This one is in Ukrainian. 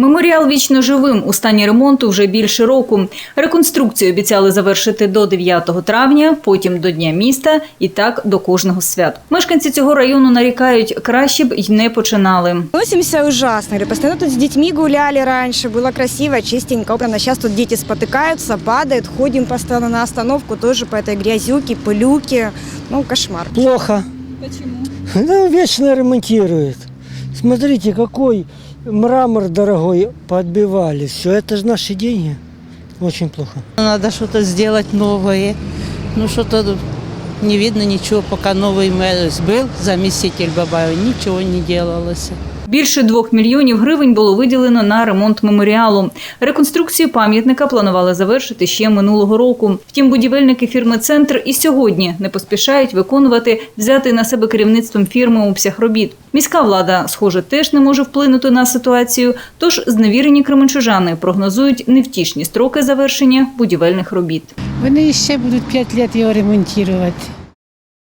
Меморіал вічно живим у стані ремонту вже більше року. Реконструкцію обіцяли завершити до 9 травня, потім до Дня міста і так до кожного свят. Мешканці цього району нарікають, краще б й не починали. Носимся ужасно. Говорю, Постоянно тут с детьми гуляли раньше, было красиво, чистенько. Прямо сейчас тут дети спотыкаются, падают, ходим постоянно на остановку, тоже по этой грязюке, пылюке. Ну, кошмар. Плохо. Почему? Ну, вечно ремонтируют. Смотрите, какой мрамор дорогой подбивали. Все, это же наши деньги. Очень плохо. Надо что-то сделать новое. Ну, что-то не видно ничего, пока новый мэр был, заместитель Бабаева, ничего не делалось. Більше двох мільйонів гривень було виділено на ремонт меморіалу. Реконструкцію пам'ятника планували завершити ще минулого року. Втім, будівельники фірми Центр і сьогодні не поспішають виконувати взяти на себе керівництвом фірми обсяг робіт. Міська влада, схоже, теж не може вплинути на ситуацію. Тож зневірені кременчужани прогнозують невтішні строки завершення будівельних робіт. Вони ще будуть 5 років його ремонтувати.